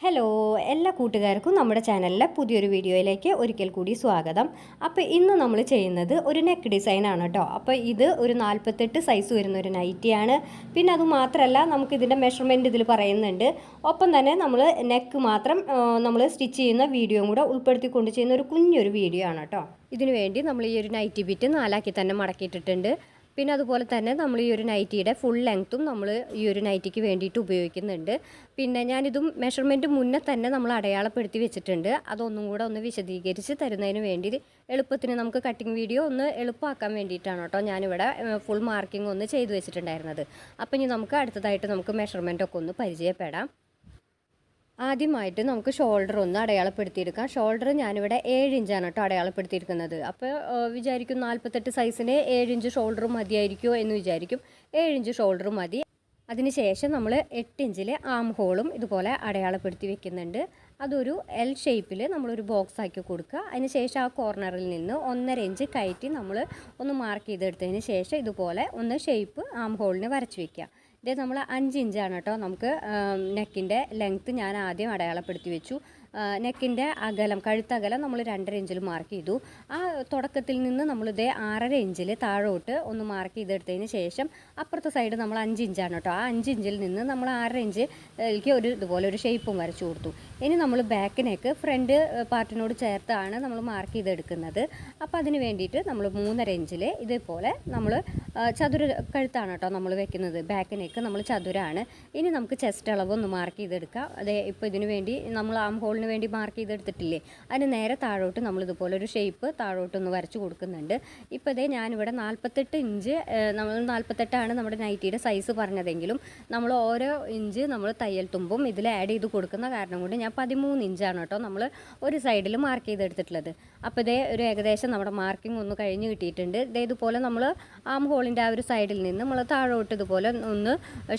Hello എല്ലാ കൂട്ടുകാർക്കും നമ്മുടെ ചാനലിലെ പുതിയൊരു വീഡിയോയിലേക്ക് ഒരിക്കൽ കൂടി സ്വാഗതം. അപ്പോൾ ഇന്ന് നമ്മൾ ചെയ്യുന്നത് ഒരു നെക്ക് ഡിസൈനാണ് കേട്ടോ അപ്പോൾ ഇത് ഒരു നാൽപ്പത്തെട്ട് സൈസ് വരുന്ന ഒരു നൈറ്റിയാണ് പിന്നെ അത് മാത്രമല്ല നമുക്ക് ഇതിന്റെ മെഷർമെന്റ് ഇതിൽ പറയുന്നുണ്ട്. ഒപ്പം തന്നെ നമ്മൾ നെക്ക് മാത്രം നമ്മൾ സ്റ്റിച്ച് ചെയ്യുന്ന വീഡിയോയും കൂടെ ഉൾപ്പെടുത്തിക്കൊണ്ട് ചെയ്യുന്ന ഒരു കുഞ്ഞൊരു വീഡിയോ ആണ് കേട്ടോ ഇതിനുവേണ്ടി നമ്മൾ ഈ ഒരു നൈറ്റി ബിറ്റ് നാലാക്കി തന്നെ മടക്കിയിട്ടിട്ടുണ്ട്. പിന്നെ അതുപോലെ തന്നെ നമ്മൾ ഈ ഒരു നൈറ്റിയുടെ ഫുൾ ലെങ്ത്തും നമ്മൾ ഈ ഒരു നൈറ്റിക്ക് വേണ്ടിയിട്ട് ഉപയോഗിക്കുന്നുണ്ട്. പിന്നെ ഞാനിതും മെഷർമെന്റ് മുന്നേ തന്നെ നമ്മൾ അടയാളപ്പെടുത്തി വെച്ചിട്ടുണ്ട്. അതൊന്നും കൂടെ ഒന്ന് വിശദീകരിച്ച് തരുന്നതിന് വേണ്ടി എളുപ്പത്തിന് നമുക്ക് കട്ടിങ് വീഡിയോ ഒന്ന് എളുപ്പമാക്കാൻ വേണ്ടിയിട്ടാണ് കേട്ടോ ഞാനിവിടെ ഫുൾ മാർക്കിംഗ് ഒന്ന് ചെയ്തു വെച്ചിട്ടുണ്ടായിരുന്നത്. അപ്പോൾ ഇനി നമുക്ക് അടുത്തതായിട്ട് നമുക്ക് മെഷർമെന്റൊക്കെ ഒന്ന് പരിചയപ്പെടാം. ആദ്യമായിട്ട് നമുക്ക് ഷോൾഡർ ഒന്ന് അടയാളപ്പെടുത്തിയെടുക്കാം. ഷോൾഡർ ഞാനിവിടെ ഏഴ് ഇഞ്ചാണ് കേട്ടോ അടയാളപ്പെടുത്തിയിരിക്കുന്നത് അപ്പോൾ വിചാരിക്കും നാൽപ്പത്തെട്ട് സൈസിന് ഏഴ് ഇഞ്ച് ഷോൾഡർ മതിയായിരിക്കുമോ എന്ന് വിചാരിക്കും. ഏഴ് ഇഞ്ച് ഷോൾഡർ മതി. അതിനുശേഷം നമ്മൾ എട്ട് ഇഞ്ചിലെ ആം ഹോളും ഇതുപോലെ അടയാളപ്പെടുത്തി വെക്കുന്നുണ്ട്. അതൊരു എൽ ഷേപ്പിൽ നമ്മളൊരു ബോക്സ് ആക്കി കൊടുക്കുക. അതിന് ശേഷം ആ കോർണറിൽ നിന്ന് ഒന്നര ഇഞ്ച് കയറ്റി നമ്മൾ ഒന്ന് മാർക്ക് ചെയ്തെടുത്തതിന് ശേഷം ഇതുപോലെ ഒന്ന് ഷേപ്പ് ആം ഹോളിന് വരച്ച് വെക്കുക. ഇത് നമ്മൾ അഞ്ച് ഇഞ്ചാണ് കേട്ടോ നമുക്ക് നെക്കിന്റെ ലെങ്ത്ത് ഞാൻ ആദ്യം അടയാളപ്പെടുത്തി വെച്ചു. നെക്കിന്റെ അകലം കഴുത്തകലം നമ്മൾ രണ്ടര ഇഞ്ചിൽ മാർക്ക് ചെയ്തു. ആ തുടക്കത്തിൽ നിന്ന് നമ്മളിതേ ആറര ഇഞ്ചിൽ താഴോട്ട് ഒന്ന് മാർക്ക് ചെയ്തെടുത്തതിന് ശേഷം അപ്പുറത്തെ സൈഡ് നമ്മൾ അഞ്ച് ഇഞ്ചാണ് കേട്ടോ ആ അഞ്ച് ഇഞ്ചിൽ നിന്ന് നമ്മൾ ആറര ഇഞ്ചിലേക്ക് ഒരു ഇതുപോലെ ഒരു ഷേപ്പും വരച്ചു കൊടുത്തു. ഇനി നമ്മൾ ബാക്ക് നെക്ക് ഫ്രണ്ട് പാർട്ടിനോട് ചേർത്താണ് നമ്മൾ മാർക്ക് ചെയ്തെടുക്കുന്നത്. അപ്പോൾ അതിന് വേണ്ടിയിട്ട് നമ്മൾ മൂന്നര ഇഞ്ചിൽ ഇതേപോലെ നമ്മൾ ചതുര കഴുത്താണ് കേട്ടോ നമ്മൾ വെക്കുന്നത്. ബാക്ക് നെക്ക് നമ്മൾ ചതുരാണ്. ഇനി നമുക്ക് ചെസ്റ്റ് അളവ് ഒന്ന് മാർക്ക് ചെയ്തെടുക്കാം. അതെ ഇപ്പോൾ ഇതിന് വേണ്ടി നമ്മൾ ആം ഹോളിന് വേണ്ടി മാർക്ക് ചെയ്തെടുത്തിട്ടില്ലേ? അതിന് നേരെ താഴോട്ട് നമ്മൾ ഇതുപോലെ ഒരു ഷേപ്പ് താഴോട്ടൊന്ന് വരച്ച് കൊടുക്കുന്നുണ്ട്. ഇപ്പോൾ ഇതേ ഞാനിവിടെ നാൽപ്പത്തെട്ട് ഇഞ്ച് നമ്മൾ നാൽപ്പത്തെട്ടാണ് നമ്മുടെ നൈറ്റിയുടെ സൈസ് പറഞ്ഞതെങ്കിലും നമ്മൾ ഓരോ ഇഞ്ച് നമ്മൾ തയ്യൽ തുമ്പും ഇതിൽ ആഡ് ചെയ്ത് കൊടുക്കുന്ന കാരണം കൊണ്ട് ഞാൻ പതിമൂന്ന് ഇഞ്ചാണ് കേട്ടോ നമ്മൾ ഒരു സൈഡിൽ മാർക്ക് ചെയ്തെടുത്തിട്ടുള്ളത്. അപ്പോൾ ഇതേ ഒരു ഏകദേശം നമ്മുടെ മാർക്കിംഗ് ഒന്ന് കഴിഞ്ഞ് കിട്ടിയിട്ടുണ്ട്. ഇതേ ഇതുപോലെ നമ്മൾ ആം ഹോളിന്റെ ആ ഒരു സൈഡിൽ നിന്ന് നമ്മൾ താഴോട്ട് ഇതുപോലെ ഒന്ന്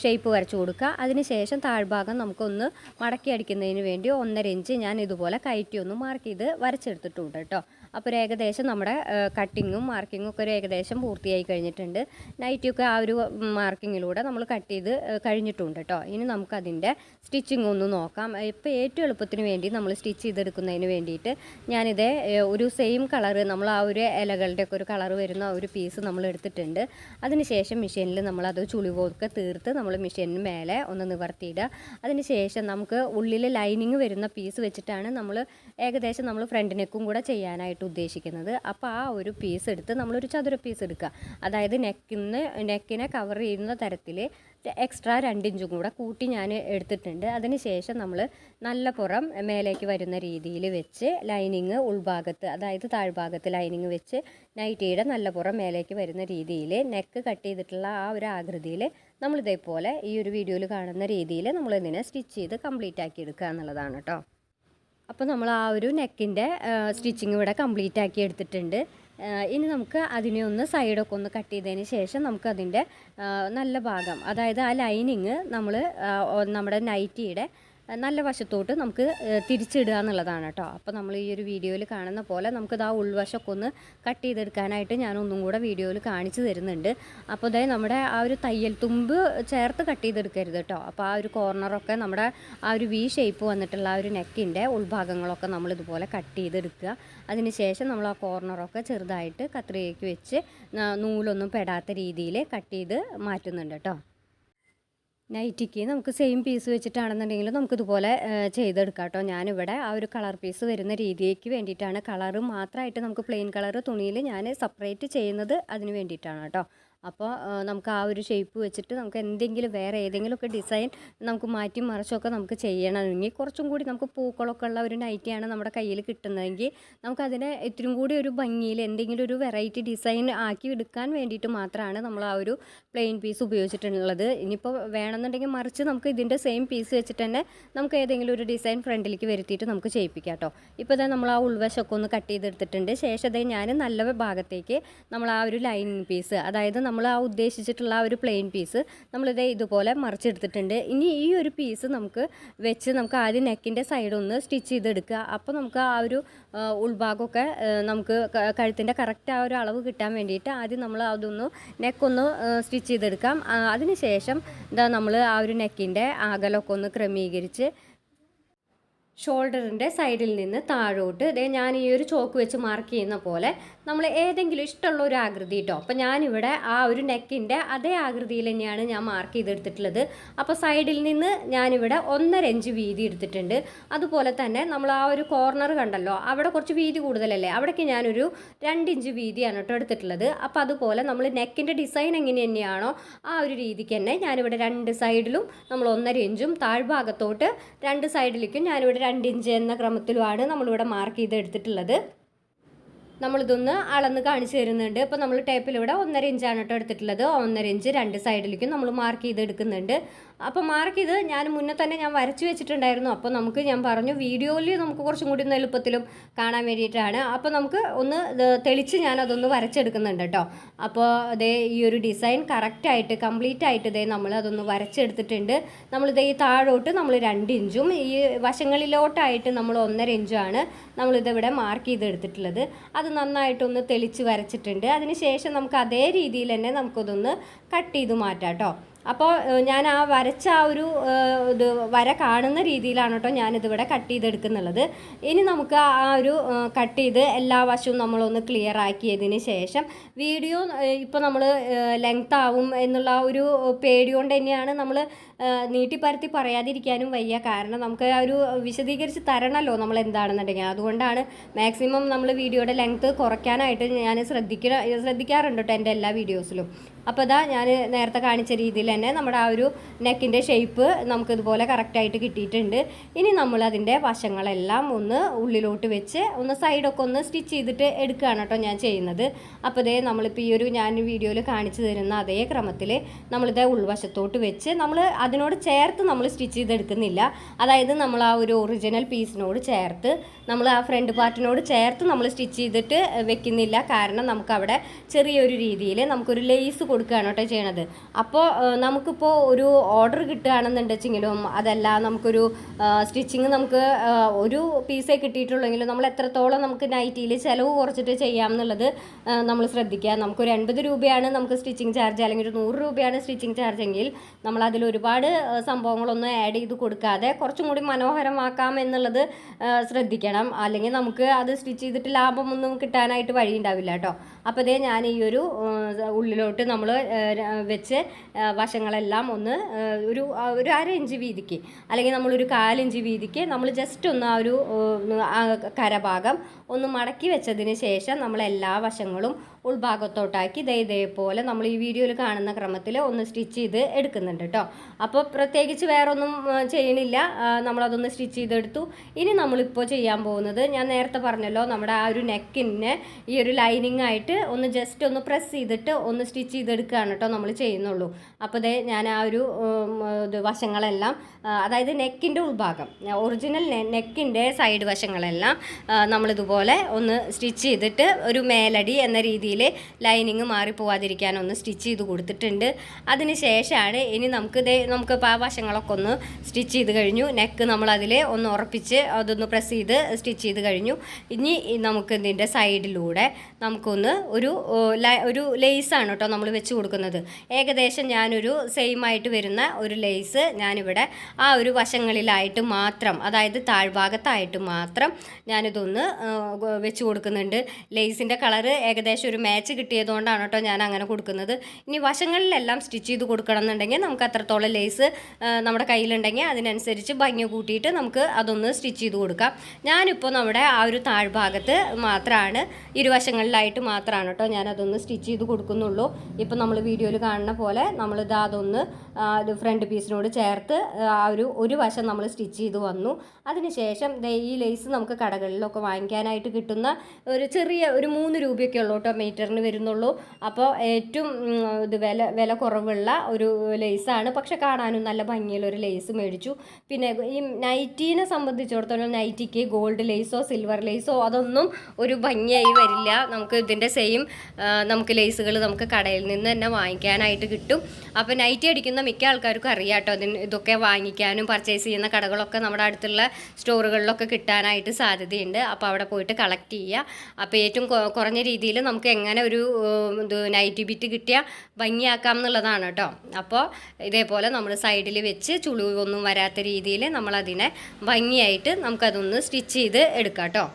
ഷേപ്പ് വരച്ച് കൊടുക്കുക. അതിന് ശേഷം താഴ്ഭാഗം നമുക്കൊന്ന് മടക്കി അടിക്കുന്നതിന് വേണ്ടി ഒന്നര ഇഞ്ച് ഞാൻ ഇതുപോലെ കയറ്റി ഒന്ന് മാർക്ക് ചെയ്ത് വരച്ചെടുത്തിട്ടുണ്ട് കേട്ടോ. അപ്പോൾ ഒരു ഏകദേശം നമ്മുടെ കട്ടിങ്ങും മാർക്കിങ്ങും ഒക്കെ ഒരു ഏകദേശം പൂർത്തിയായി കഴിഞ്ഞിട്ടുണ്ട്. നൈറ്റിയൊക്കെ ആ ഒരു മാർക്കിങ്ങിലൂടെ നമ്മൾ കട്ട് ചെയ്ത് കഴിഞ്ഞിട്ടുണ്ട് കേട്ടോ ഇനി നമുക്കതിന്റെ സ്റ്റിച്ചിങ് ഒന്ന് നോക്കാം. ഇപ്പോൾ ഏറ്റവും എളുപ്പത്തിന് വേണ്ടി നമ്മൾ സ്റ്റിച്ച് ചെയ്തെടുക്കുന്നതിന് വേണ്ടിയിട്ട് ഞാനിത് ഒരു സെയിം കളറ് നമ്മൾ ആ ഒരു ഇലകളുടെ ഒക്കെ ഒരു കളർ വരുന്ന ഒരു പീസ് നമ്മൾ എടുത്തിട്ടുണ്ട്. അതിനുശേഷം മെഷീനിൽ നമ്മളത് ചുളിവൊക്കെ തീർത്ത് നമ്മൾ മെഷീനിന് മേലെ ഒന്ന് നിവർത്തിയിടുക. അതിനുശേഷം നമുക്ക് ഉള്ളിൽ ലൈനിങ് വരുന്ന പീസ് വെച്ചിട്ടാണ് നമ്മൾ ഏകദേശം നമ്മൾ ഫ്രണ്ട് നെക്കും കൂടെ ചെയ്യാനായിട്ട് ഉദ്ദേശിക്കുന്നത്. അപ്പോൾ ആ ഒരു പീസ് എടുത്ത് നമ്മളൊരു ചതുര പീസ് എടുക്കുക. അതായത് നെക്കിന്ന് നെക്കിനെ കവർ ചെയ്യുന്ന തരത്തിൽ എക്സ്ട്രാ രണ്ടിഞ്ചും കൂടെ കൂട്ടി ഞാൻ എടുത്തിട്ടുണ്ട്. അതിന് ശേഷം നമ്മൾ നല്ല പുറം മേലേക്ക് വരുന്ന രീതിയിൽ വെച്ച് ലൈനിങ് ഉൾഭാഗത്ത് അതായത് താഴ്ഭാഗത്ത് ലൈനിങ് വെച്ച് നൈറ്റിയുടെ നല്ല പുറം മേലേക്ക് വരുന്ന രീതിയിൽ നെക്ക് കട്ട് ചെയ്തിട്ടുള്ള ആ ഒരു ആകൃതിയിൽ നമ്മളിതേപോലെ ഈ ഒരു വീഡിയോയിൽ കാണുന്ന രീതിയിൽ നമ്മളിതിനെ സ്റ്റിച്ച് ചെയ്ത് കംപ്ലീറ്റ് ആക്കി എടുക്കുക എന്നുള്ളതാണ് കേട്ടോ അപ്പോൾ നമ്മൾ ആ ഒരു നെക്കിന്റെ സ്റ്റിച്ചിങ് ഇവിടെ കംപ്ലീറ്റ് ആക്കി എടുത്തിട്ടുണ്ട്. ഇനി നമുക്ക് അതിനെ ഒന്ന് സൈഡൊക്കെ ഒന്ന് കട്ട് ചെയ്തതിന് ശേഷം നമുക്കതിന്റെ നല്ല ഭാഗം അതായത് ആ ലൈനിങ് നമ്മൾ നമ്മുടെ നൈറ്റിയുടെ നല്ല വശത്തോട്ട് നമുക്ക് തിരിച്ചിടുക എന്നുള്ളതാണ് കേട്ടോ. അപ്പോൾ നമ്മൾ ഈ ഒരു വീഡിയോയിൽ കാണുന്ന പോലെ നമുക്കിത് ആ ഉൾവശമൊക്കെ ഒന്ന് കട്ട് ചെയ്തെടുക്കാനായിട്ട് ഞാൻ ഒന്നും കൂടെ വീഡിയോയിൽ കാണിച്ചു തരുന്നുണ്ട്. അപ്പോൾ അതായത് നമ്മുടെ ആ ഒരു തയ്യൽ തുമ്പ് ചേർത്ത് കട്ട് ചെയ്തെടുക്കരുത് കേട്ടോ. അപ്പോൾ ആ ഒരു കോർണറൊക്കെ നമ്മുടെ ആ ഒരു വി ഷേപ്പ് വന്നിട്ടുള്ള ആ ഒരു നെക്കിന്റെ ഉൾഭാഗങ്ങളൊക്കെ നമ്മൾ ഇതുപോലെ കട്ട് ചെയ്തെടുക്കുക. അതിനുശേഷം നമ്മൾ ആ കോർണറൊക്കെ ചെറുതായിട്ട് കത്രികയ്ക്ക് വെച്ച് നൂലൊന്നും പെടാത്ത രീതിയിൽ കട്ട് ചെയ്ത് മാറ്റുന്നുണ്ട് കേട്ടോ. നൈറ്റിക്ക് നമുക്ക് സെയിം പീസ് വെച്ചിട്ടാണെന്നുണ്ടെങ്കിൽ നമുക്കിതുപോലെ ചെയ്തെടുക്കാം കേട്ടോ. ഞാനിവിടെ ആ ഒരു കളർ പീസ് വരുന്ന രീതിക്ക് വേണ്ടിയിട്ടാണ്. കളറ് മാത്രമായിട്ട് നമുക്ക് പ്ലെയിൻ കളർ തുണിയിൽ ഞാൻ സെപ്പറേറ്റ് ചെയ്യുന്നത് അതിന് വേണ്ടിയിട്ടാണ് കേട്ടോ. അപ്പോൾ നമുക്ക് ആ ഒരു ഷേപ്പ് വെച്ചിട്ട് നമുക്ക് എന്തെങ്കിലും വേറെ ഏതെങ്കിലുമൊക്കെ ഡിസൈൻ നമുക്ക് മാറ്റി മറിച്ചൊക്കെ നമുക്ക് ചെയ്യണമെങ്കിൽ കുറച്ചും കൂടി നമുക്ക് പൂക്കളൊക്കെ ഉള്ള ഒരു നൈറ്റിയാണ് നമ്മുടെ കയ്യിൽ കിട്ടുന്നതെങ്കിൽ നമുക്കതിനെ ഇത്തിരി കൂടി ഒരു ഭംഗിയിൽ എന്തെങ്കിലും ഒരു വെറൈറ്റി ഡിസൈൻ ആക്കി എടുക്കാൻ വേണ്ടിയിട്ട് മാത്രമാണ് നമ്മൾ ആ ഒരു പ്ലെയിൻ പീസ് ഉപയോഗിച്ചിട്ടുള്ളത്. ഇനിയിപ്പോൾ വേണമെന്നുണ്ടെങ്കിൽ മറിച്ച് നമുക്ക് ഇതിന്റെ സെയിം പീസ് വെച്ചിട്ട് തന്നെ നമുക്ക് ഏതെങ്കിലും ഒരു ഡിസൈൻ ഫ്രണ്ടിലേക്ക് വരുത്തിയിട്ട് നമുക്ക് ചെയ്യിപ്പിക്കാം കേട്ടോ ഇപ്പോൾ തന്നെ നമ്മൾ ആ ഉൾവശമൊക്കെ ഒന്ന് കട്ട് ചെയ്തെടുത്തിട്ടുണ്ട്. ശേഷം ഞാൻ നല്ല ഭാഗത്തേക്ക് നമ്മൾ ആ ഒരു ലൈനിങ് പീസ് അതായത് നമ്മൾ ആ ഉദ്ദേശിച്ചിട്ടുള്ള ആ ഒരു പ്ലെയിൻ പീസ് നമ്മളിത് ഇതുപോലെ മറിച്ചെടുത്തിട്ടുണ്ട്. ഇനി ഈ ഒരു പീസ് നമുക്ക് വെച്ച് നമുക്ക് ആദ്യം നെക്കിന്റെ സൈഡ് ഒന്ന് സ്റ്റിച്ച് ചെയ്തെടുക്കുക. അപ്പോൾ നമുക്ക് ആ ഒരു ഉൾഭാഗമൊക്കെ നമുക്ക് കഴുത്തിന്റെ കറക്റ്റ് ആ ഒരു അളവ് കിട്ടാൻ വേണ്ടിയിട്ട് ആദ്യം നമ്മൾ അതൊന്ന് നെക്കൊന്ന് സ്റ്റിച്ച് ചെയ്തെടുക്കാം. അതിന് ശേഷം ഇതാ നമ്മൾ ആ ഒരു നെക്കിന്റെ അകലമൊക്കെ ഒന്ന് ക്രമീകരിച്ച് ഷോൾഡറിന്റെ സൈഡിൽ നിന്ന് താഴോട്ട്. ഇതേ ഞാൻ ഈ ഒരു ചോക്ക് വെച്ച് മാർക്ക് ചെയ്യുന്ന പോലെ നമ്മൾ ഏതെങ്കിലും ഇഷ്ടമുള്ള ഒരു ആകൃതി കേട്ടോ അപ്പോൾ ഞാനിവിടെ ആ ഒരു നെക്കിന്റെ അതേ ആകൃതിയിൽ തന്നെയാണ് ഞാൻ മാർക്ക് ചെയ്തെടുത്തിട്ടുള്ളത്. അപ്പോൾ സൈഡിൽ നിന്ന് ഞാനിവിടെ ഒന്നര ഇഞ്ച് വീതി എടുത്തിട്ടുണ്ട്. അതുപോലെ തന്നെ നമ്മൾ ആ ഒരു കോർണർ കണ്ടല്ലോ അവിടെ കുറച്ച് വീതി കൂടുതലല്ലേ? അവിടേക്ക് ഞാനൊരു രണ്ട് ഇഞ്ച് വീതിയാണ് കേട്ടോ എടുത്തിട്ടുള്ളത്. അപ്പോൾ അതുപോലെ നമ്മൾ നെക്കിന്റെ ഡിസൈൻ എങ്ങനെ തന്നെയാണോ ആ ഒരു രീതിക്ക് തന്നെ ഞാനിവിടെ രണ്ട് സൈഡിലും നമ്മൾ ഒന്നര ഇഞ്ചും താഴ്ഭാഗത്തോട്ട് രണ്ട് സൈഡിലേക്കും ഞാനിവിടെ രണ്ട് ഇഞ്ച് എന്ന ക്രമത്തിലുമാണ് നമ്മളിവിടെ മാർക്ക് ചെയ്ത് എടുത്തിട്ടുള്ളത് നമ്മളിതൊന്ന് അളന്ന് കാണിച്ചു തരുന്നുണ്ട്. ഇപ്പോൾ നമ്മൾ ടേപ്പിലിവിടെ ഒന്നര ഇഞ്ചാണ് കേട്ടോ എടുത്തിട്ടുള്ളത്. ഒന്നര ഇഞ്ച് രണ്ട് സൈഡിലേക്കും നമ്മൾ മാർക്ക് ചെയ്ത് എടുക്കുന്നുണ്ട് അപ്പോൾ മാർക്ക് ഇത് ഞാൻ മുന്നേ തന്നെ ഞാൻ വരച്ചു വെച്ചിട്ടുണ്ടായിരുന്നു. അപ്പോൾ നമുക്ക് ഞാൻ പറഞ്ഞു വീഡിയോയിൽ നമുക്ക് കുറച്ചും കൂടി ഒന്ന് എളുപ്പത്തിലും കാണാൻ വേണ്ടിയിട്ടാണ്. അപ്പോൾ നമുക്ക് ഒന്ന് തെളിച്ച് ഞാൻ അതൊന്ന് വരച്ചെടുക്കുന്നുണ്ട് കേട്ടോ. അപ്പോൾ അതേ ഈ ഒരു ഡിസൈൻ കറക്റ്റായിട്ട് കംപ്ലീറ്റ് ആയിട്ട് ഇതേ നമ്മൾ അതൊന്ന് വരച്ചെടുത്തിട്ടുണ്ട്. നമ്മളിതേ ഈ താഴോട്ട് നമ്മൾ രണ്ട് ഇഞ്ചും ഈ വശങ്ങളിലോട്ടായിട്ട് നമ്മൾ ഒന്നര ഇഞ്ചുമാണ് നമ്മളിതിവിടെ മാർക്ക് ചെയ്തെടുത്തിട്ടുള്ളത്. അത് നന്നായിട്ടൊന്ന് തെളിച്ച് വരച്ചിട്ടുണ്ട്. അതിന് ശേഷം നമുക്ക് അതേ രീതിയിൽ തന്നെ നമുക്കതൊന്ന് കട്ട് ചെയ്ത് മാറ്റാം കേട്ടോ. അപ്പോൾ ഞാൻ ആ വരച്ച ആ ഒരു ഇത് വര കാണുന്ന രീതിയിലാണ് കേട്ടോ ഞാനിതിവിടെ കട്ട് ചെയ്തെടുക്കുന്നുള്ളത്. ഇനി നമുക്ക് ആ ഒരു കട്ട് ചെയ്ത് എല്ലാ വശവും നമ്മളൊന്ന് ക്ലിയർ ആക്കിയതിന് ശേഷം വീഡിയോ ഇപ്പോൾ നമ്മൾ ലെങ്ത് ആവും എന്നുള്ള ഒരു പേടി കൊണ്ട് തന്നെയാണ് നമ്മൾ നീട്ടിപ്പരത്തി പറയാതിരിക്കാനും വയ്യ. കാരണം നമുക്ക് ആ ഒരു വിശദീകരിച്ച് തരണമല്ലോ നമ്മൾ എന്താണെന്നുണ്ടെങ്കിൽ. അതുകൊണ്ടാണ് മാക്സിമം നമ്മൾ വീഡിയോയുടെ ലെങ്ത് കുറയ്ക്കാനായിട്ട് ഞാൻ ശ്രദ്ധിക്കുക ശ്രദ്ധിക്കാറുണ്ട് കേട്ടോ എന്റെ എല്ലാ വീഡിയോസിലും അപ്പോൾ ഇതാ ഞാൻ നേരത്തെ കാണിച്ച രീതിയിൽ തന്നെ നമ്മുടെ ആ ഒരു നെക്കിന്റെ ഷേപ്പ് നമുക്കിതുപോലെ കറക്റ്റായിട്ട് കിട്ടിയിട്ടുണ്ട്. ഇനി നമ്മൾ അതിന്റെ വശങ്ങളെല്ലാം ഒന്ന് ഉള്ളിലോട്ട് വെച്ച് ഒന്ന് സൈഡൊക്കെ ഒന്ന് സ്റ്റിച്ച് ചെയ്തിട്ട് എടുക്കുകയാണ് കേട്ടോ ഞാൻ ചെയ്യുന്നത്. അപ്പോൾ ഇതേ നമ്മളിപ്പോൾ ഈ ഒരു ഞാൻ വീഡിയോയിൽ കാണിച്ചു തരുന്ന അതേ ക്രമത്തിൽ നമ്മളിതേ ഉൾവശത്തോട്ട് വെച്ച് നമ്മൾ അതിനോട് ചേർത്ത് നമ്മൾ സ്റ്റിച്ച് ചെയ്തെടുക്കുന്നില്ല. അതായത് നമ്മൾ ആ ഒരു ഒറിജിനൽ പീസിനോട് ചേർത്ത് നമ്മൾ ആ ഫ്രണ്ട് പാർട്ടിനോട് ചേർത്ത് നമ്മൾ സ്റ്റിച്ച് ചെയ്തിട്ട് വെക്കുന്നില്ല. കാരണം നമുക്കവിടെ ചെറിയൊരു രീതിയിൽ നമുക്കൊരു ലേസ് കൊടുക്കുകയാണ് കേട്ടോ ചെയ്യണത്. അപ്പോൾ നമുക്കിപ്പോൾ ഒരു ഓർഡർ കിട്ടുകയാണെന്നുണ്ടെച്ചെങ്കിലും അതല്ല നമുക്കൊരു സ്റ്റിച്ചിങ് നമുക്ക് ഒരു പീസേ കിട്ടിയിട്ടുള്ളെങ്കിലും നമ്മൾ എത്രത്തോളം നമുക്ക് നൈറ്റിയിൽ ചിലവ് കുറച്ചിട്ട് ചെയ്യാം എന്നുള്ളത് നമ്മൾ ശ്രദ്ധിക്കുക. നമുക്കൊരു എൺപത് രൂപയാണ് നമുക്ക് സ്റ്റിച്ചിങ് ചാർജ് അല്ലെങ്കിൽ ഒരു നൂറ് രൂപയാണ് സ്റ്റിച്ചിങ് ചാർജ് എങ്കിൽ നമ്മൾ അതിൽ ഒരുപാട് സംഭവങ്ങളൊന്നും ആഡ് ചെയ്ത് കൊടുക്കാതെ കുറച്ചും കൂടി മനോഹരമാക്കാം എന്നുള്ളത് ശ്രദ്ധിക്കണം. അല്ലെങ്കിൽ നമുക്ക് അത് സ്റ്റിച്ച് ചെയ്തിട്ട് ലാഭമൊന്നും കിട്ടാനായിട്ട് വഴിയുണ്ടാവില്ല കേട്ടോ. അപ്പോൾ ഇതേ ഞാൻ ഈ ഒരു ഉള്ളിലോട്ട് നമ്മൾ വെച്ച് വശങ്ങളെല്ലാം ഒന്ന് ഒരു ഒരു അര ഇഞ്ച് വീതിക്ക്. അല്ലെങ്കിൽ നമ്മളൊരു കാലിഞ്ച് വീതിക്ക് നമ്മൾ ജസ്റ്റ് ഒന്ന് ആ ഒരു കരഭാഗം ഒന്ന് മടക്കി വെച്ചതിന് ശേഷം നമ്മൾ എല്ലാ വശങ്ങളും ഉൾഭാഗത്തോട്ടാക്കി ദേ ഇതേപോലെ നമ്മൾ ഈ വീഡിയോയിൽ കാണുന്ന ക്രമത്തിൽ ഒന്ന് സ്റ്റിച്ച് ചെയ്ത് എടുക്കുന്നുണ്ട് കേട്ടോ. അപ്പോൾ പ്രത്യേകിച്ച് വേറെ ഒന്നും ആ, ചെയ്യണില്ല. നമ്മളതൊന്ന് സ്റ്റിച്ച് ചെയ്തെടുത്തു. ഇനി നമ്മളിപ്പോൾ ചെയ്യാൻ പോകുന്നത് ഞാൻ നേരത്തെ പറഞ്ഞല്ലോ നമ്മുടെ ആ ഒരു നെക്കിനെ ഈ ഒരു ലൈനിങ് ആയിട്ട് ഒന്ന് ജസ്റ്റ് ഒന്ന് പ്രസ് ചെയ്തിട്ട് ഒന്ന് സ്റ്റിച്ച് ചെയ്തെടുക്കുകയാണ് കേട്ടോ നമ്മൾ ചെയ്യുന്നുള്ളൂ. അപ്പോൾ ദേ ഞാൻ ആ ഒരു വശങ്ങളെല്ലാം അതായത് നെക്കിന്റെ ഉൾഭാഗം ഒറിജിനൽ നെക്കിന്റെ സൈഡ് വശങ്ങളെല്ലാം ആ, നമ്മളിതുപോലെ ഒന്ന് സ്റ്റിച്ച് ചെയ്തിട്ട് ഒരു മേലടി എന്ന രീതിയിൽ ലൈനിങ് മാറിപ്പോവാതിരിക്കാൻ ഒന്ന് സ്റ്റിച്ച് ചെയ്ത് കൊടുത്തിട്ടുണ്ട്. അതിന് ശേഷമാണ് ഇനി നമുക്ക് ദേ നമുക്കിപ്പോൾ ആ വശങ്ങളൊക്കെ ഒന്ന് സ്റ്റിച്ച് ചെയ്ത് കഴിഞ്ഞു. നെക്ക് നമ്മളതിൽ ഒന്ന് ഉറപ്പിച്ച് അതൊന്ന് പ്രസ് ചെയ്ത് സ്റ്റിച്ച് ചെയ്ത് കഴിഞ്ഞു. ഇനി നമുക്ക് ഇതിന്റെ സൈഡിലൂടെ നമുക്കൊന്ന് ഒരു ഒരു ലേസാണ് കേട്ടോ നമ്മൾ വെച്ച് കൊടുക്കുന്നത്. ഏകദേശം ഞാനൊരു സെയിം ആയിട്ട് വരുന്ന ഒരു ലേസ് ഞാനിവിടെ ആ ഒരു വശങ്ങളിലായിട്ട് മാത്രം അതായത് താഴ്ഭാഗത്തായിട്ട് മാത്രം ഞാനിതൊന്ന് വെച്ച് കൊടുക്കുന്നുണ്ട്. ലേസിന്റെ കളറ് ഏകദേശം ഒരു മാച്ച് കിട്ടിയതുകൊണ്ടാണ് കേട്ടോ ഞാൻ അങ്ങനെ കൊടുക്കുന്നത്. ഇനി വശങ്ങളിലെല്ലാം സ്റ്റിച്ച് ചെയ്ത് കൊടുക്കണം എന്നുണ്ടെങ്കിൽ നമുക്ക് അത്രത്തോളം ലേസ് നമ്മുടെ കയ്യിലുണ്ടെങ്കിൽ അതിനനുസരിച്ച് ഭംഗി കൂട്ടിയിട്ട് നമുക്ക് അതൊന്ന് സ്റ്റിച്ച് ചെയ്ത് കൊടുക്കാം. ഞാനിപ്പോൾ നമ്മുടെ ആ ഒരു താഴ്ഭാഗത്ത് മാത്രമാണ് ഇരുവശങ്ങളിലായിട്ട് മാത്രമാണ് കേട്ടോ ഞാനതൊന്ന് സ്റ്റിച്ച് ചെയ്ത് കൊടുക്കുന്നുള്ളൂ. ഇപ്പോൾ നമ്മൾ വീഡിയോയിൽ കാണുന്ന പോലെ നമ്മളിത് അതൊന്ന് ഫ്രണ്ട് പീസിനോട് ചേർത്ത് ആ ഒരു ഒരു വശം നമ്മൾ സ്റ്റിച്ച് ചെയ്ത് വന്നു. അതിനുശേഷം ഈ ലേസ് നമുക്ക് കടകളിലൊക്കെ വാങ്ങിക്കാനായിട്ട് കിട്ടുന്ന ഒരു ചെറിയ ഒരു മൂന്ന് രൂപയൊക്കെ ഉള്ളൂ കേട്ടോ മീറ്ററിന് വരുന്നുള്ളൂ. അപ്പോൾ ഏറ്റവും ഇത് വില വില കുറവുള്ള ഒരു ലേസാണ്. പക്ഷെ കാണാനും നല്ല ഭംഗിയുള്ള ഒരു ലേസ് മേടിച്ചു. പിന്നെ ഈ നൈറ്റീനെ സംബന്ധിച്ചിടത്തോളം നൈറ്റിക്ക് ഗോൾഡ് ലേസോ സിൽവർ ലേസോ അതൊന്നും ഒരു ഭംഗിയായി വരില്ല. നമുക്ക് ഇതിന്റെ സെയിം നമുക്ക് ലേസുകൾ നമുക്ക് കടയിൽ നിന്ന് തന്നെ വാങ്ങിക്കാനായിട്ട് കിട്ടും. അപ്പോൾ നൈറ്റി അടിക്കുന്ന മിക്ക ആൾക്കാർക്കും അറിയാം കേട്ടോ അതിന് ഇതൊക്കെ വാങ്ങിക്കാനും പർച്ചേസ് ചെയ്യുന്ന കടകളൊക്കെ നമ്മുടെ അടുത്തുള്ള സ്റ്റോറുകളിലൊക്കെ കിട്ടാനായിട്ട് സാധ്യതയുണ്ട്. അപ്പോൾ അവിടെ പോയിട്ട് കളക്ട് ചെയ്യുക അപ്പോൾ ഏറ്റവും കുറഞ്ഞ രീതിയിൽ നമുക്ക് എങ്ങനെ ഒരു ഇത് നൈറ്റി ബിറ്റ് കിട്ടിയാൽ ഭംഗിയാക്കാം എന്നുള്ളതാണ് കേട്ടോ. അപ്പോൾ ഇതേപോലെ നമ്മൾ സൈഡിൽ വെച്ച് ചുളിവൊന്നും വരാത്ത രീതിയിൽ നമ്മളതിനെ ഭംഗിയായിട്ട് നമുക്കതൊന്ന് സ്റ്റിച്ച് ചെയ്ത് എടുക്കാം കേട്ടോ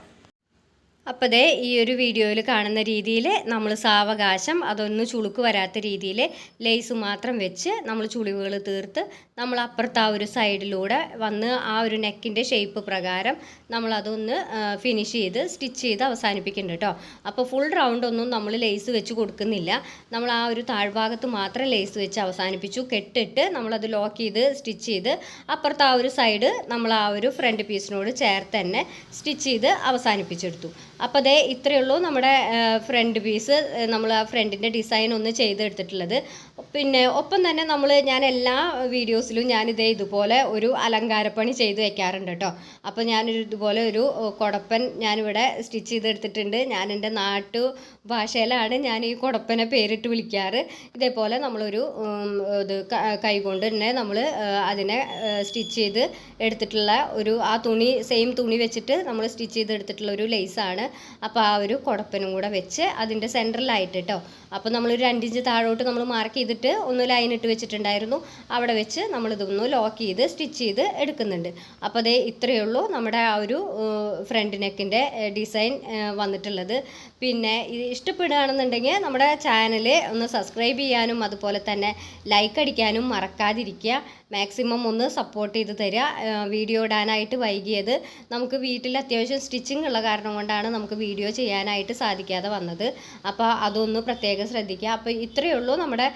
അപ്പോൾ ദേ ഈ ഒരു വീഡിയോയിൽ കാണുന്ന രീതിയിൽ നമ്മൾ സാവകാശം അതൊന്ന് ചുളുക്ക് വരാത്ത രീതിയിൽ ലേസ് മാത്രം വെച്ച് നമ്മൾ ചുളിവുകൾ തീർത്ത് നമ്മൾ അപ്പുറത്ത് ആ ഒരു സൈഡിലൂടെ വന്ന് ആ ഒരു നെക്കിന്റെ ഷേപ്പ് പ്രകാരം നമ്മളതൊന്ന് ഫിനിഷ് ചെയ്ത് സ്റ്റിച്ച് ചെയ്ത് അവസാനിപ്പിക്കുന്നുണ്ട് കേട്ടോ അപ്പോൾ ഫുൾ റൗണ്ട് ഒന്നും നമ്മൾ ലേസ് വെച്ച് കൊടുക്കുന്നില്ല. നമ്മൾ ആ ഒരു താഴ്ഭാഗത്ത് മാത്രം ലേസ് വെച്ച് അവസാനിപ്പിച്ചു. കെട്ടിട്ട് നമ്മളത് ലോക്ക് ചെയ്ത് സ്റ്റിച്ച് ചെയ്ത് അപ്പുറത്ത് ആ ഒരു സൈഡ് നമ്മൾ ആ ഒരു ഫ്രണ്ട് പീസിനോട് ചേർത്ത് തന്നെ സ്റ്റിച്ച് ചെയ്ത് അവസാനിപ്പിച്ചെടുത്തു. അപ്പോൾ അതേ ഇത്രയേ ഉള്ളൂ നമ്മുടെ ഫ്രണ്ട് പീസ് നമ്മൾ ആ ഫ്രണ്ടിന്റെ ഡിസൈൻ ഒന്ന് ചെയ്തെടുത്തിട്ടുള്ളത്. പിന്നെ ഒപ്പം തന്നെ നമ്മൾ ഞാൻ എല്ലാ വീഡിയോസിലും ഞാനിതേ ഇതുപോലെ ഒരു അലങ്കാരപ്പണി ചെയ്ത് വെക്കാറുണ്ട് കേട്ടോ. അപ്പോൾ ഞാനൊരു ഇതുപോലെ ഒരു കുടപ്പൻ ഞാനിവിടെ സ്റ്റിച്ച് ചെയ്തെടുത്തിട്ടുണ്ട്. ഞാൻ എന്റെ നാട്ടു ഭാഷയിലാണ് ഞാൻ ഈ കൊടപ്പനെ പേരിട്ട് വിളിക്കാറ്. ഇതേപോലെ നമ്മളൊരു ഇത് കൈകൊണ്ട് തന്നെ നമ്മൾ അതിനെ സ്റ്റിച്ച് ചെയ്ത് എടുത്തിട്ടുള്ള ഒരു ആ തുണി സെയിം തുണി വെച്ചിട്ട് നമ്മൾ സ്റ്റിച്ച് ചെയ്ത് എടുത്തിട്ടുള്ള ഒരു ലേസാണ് അപ്പോൾ ആ ഒരു കുടപ്പനും കൂടെ വെച്ച് അതിന്റെ സെന്ററിലായിട്ട് കേട്ടോ അപ്പോൾ നമ്മളൊരു രണ്ടിഞ്ച് താഴോട്ട് നമ്മൾ മാർക്ക് ചെയ്തിട്ട് ഒന്ന് ലൈൻ ഇട്ട് വെച്ചിട്ടുണ്ടായിരുന്നു. അവിടെ വെച്ച് നമ്മൾ ഇതൊന്ന് ലോക്ക് ചെയ്ത് സ്റ്റിച്ച് ചെയ്ത് എടുക്കുന്നുണ്ട്. അപ്പോൾ അതേ ഇത്രയേ ഉള്ളൂ നമ്മുടെ ആ ഒരു ഫ്രണ്ട് നെക്കിന്റെ ഡിസൈൻ വന്നിട്ടുള്ളത്. പിന്നെ ഇത് ഇഷ്ടപ്പെടുകയാണെന്നുണ്ടെങ്കിൽ നമ്മുടെ ചാനൽ ഒന്ന് സബ്സ്ക്രൈബ് ചെയ്യാനും അതുപോലെ തന്നെ ലൈക്ക് അടിക്കാനും മറക്കാതിരിക്കുക. മാക്സിമം ഒന്ന് സപ്പോർട്ട് ചെയ്ത് തരിക. വീഡിയോ ഇടാനായിട്ട് വൈകിയത് നമുക്ക് വീട്ടിൽ അത്യാവശ്യം സ്റ്റിച്ചിങ് ഉള്ള കാരണം കൊണ്ടാണ് നമുക്ക് വീഡിയോ ചെയ്യാനായിട്ട് സാധിക്കാതെ വന്നത്. അപ്പോൾ അതൊന്ന് പ്രത്യേകം ശ്രദ്ധിക്കുക. അപ്പോൾ ഇത്രയേ ഉള്ളൂ നമ്മുടെ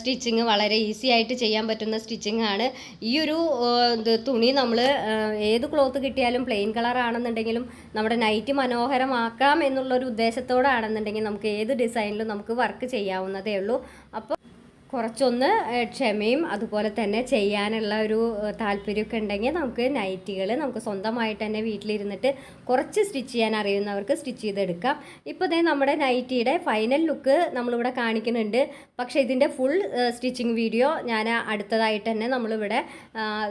സ്റ്റിച്ചിങ് വളരെ ഈസി ആയിട്ട് ചെയ്യാൻ പറ്റുന്ന സ്റ്റിച്ചിങ് ആണ്. ഈ ഒരു തുണി നമ്മൾ ഏത് ക്ലോത്ത് കിട്ടിയാലും പ്ലെയിൻ കളർ ആണെന്നുണ്ടെങ്കിലും നമ്മുടെ നൈറ്റ് മനോഹരമാക്കാം എന്നുള്ളൊരു ഉദ്ദേശത്തോടാണെന്നുണ്ടെങ്കിൽ നമുക്ക് ഏത് ഡിസൈനിലും നമുക്ക് വർക്ക് ചെയ്യാവുന്നതേ ഉള്ളൂ. അപ്പോൾ കുറച്ചൊന്ന് ക്ഷമയും അതുപോലെ തന്നെ ചെയ്യാനുള്ള ഒരു താല്പര്യമൊക്കെ ഉണ്ടെങ്കിൽ നമുക്ക് നൈറ്റികൾ നമുക്ക് സ്വന്തമായിട്ട് തന്നെ വീട്ടിലിരുന്നിട്ട് കുറച്ച് സ്റ്റിച്ച് ചെയ്യാൻ അറിയുന്നവർക്ക് സ്റ്റിച്ച് ചെയ്തെടുക്കാം. ഇപ്പോൾ ദേ നമ്മുടെ നൈറ്റിയുടെ ഫൈനൽ ലുക്ക് നമ്മളിവിടെ കാണിക്കുന്നുണ്ട്. പക്ഷേ ഇതിന്റെ ഫുൾ സ്റ്റിച്ചിങ് വീഡിയോ ഞാൻ അടുത്തതായിട്ട് തന്നെ നമ്മളിവിടെ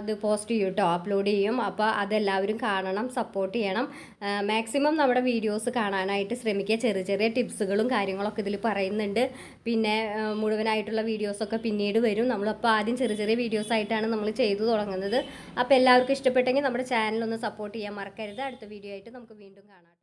ഇത് പോസ്റ്റ് ചെയ്യും കേട്ടോ അപ്ലോഡ് ചെയ്യും. അപ്പോൾ അതെല്ലാവരും കാണണം സപ്പോർട്ട് ചെയ്യണം. മാക്സിമം നമ്മുടെ വീഡിയോസ് കാണാനായിട്ട് ശ്രമിക്കുക. ചെറിയ ചെറിയ ടിപ്സുകളും കാര്യങ്ങളൊക്കെ ഇതിൽ പറയുന്നുണ്ട്. പിന്നെ മുഴുവനായിട്ടുള്ള മുഴുവനായിട്ടുള്ള വീഡിയോസൊക്കെ പിന്നീട് വരും. നമ്മളപ്പോൾ ആദ്യം ചെറിയ ചെറിയ വീഡിയോസ് ആയിട്ടാണ് നമ്മൾ ചെയ്തു തുടങ്ങുന്നത്. അപ്പോൾ എല്ലാവർക്കും ഇഷ്ടപ്പെട്ടെങ്കിൽ നമ്മുടെ ചാനൽ ഒന്ന് സപ്പോർട്ട് ചെയ്യാൻ മറക്കരുത്. അടുത്ത വീഡിയോ ആയിട്ട് നമുക്ക് വീണ്ടും കാണാം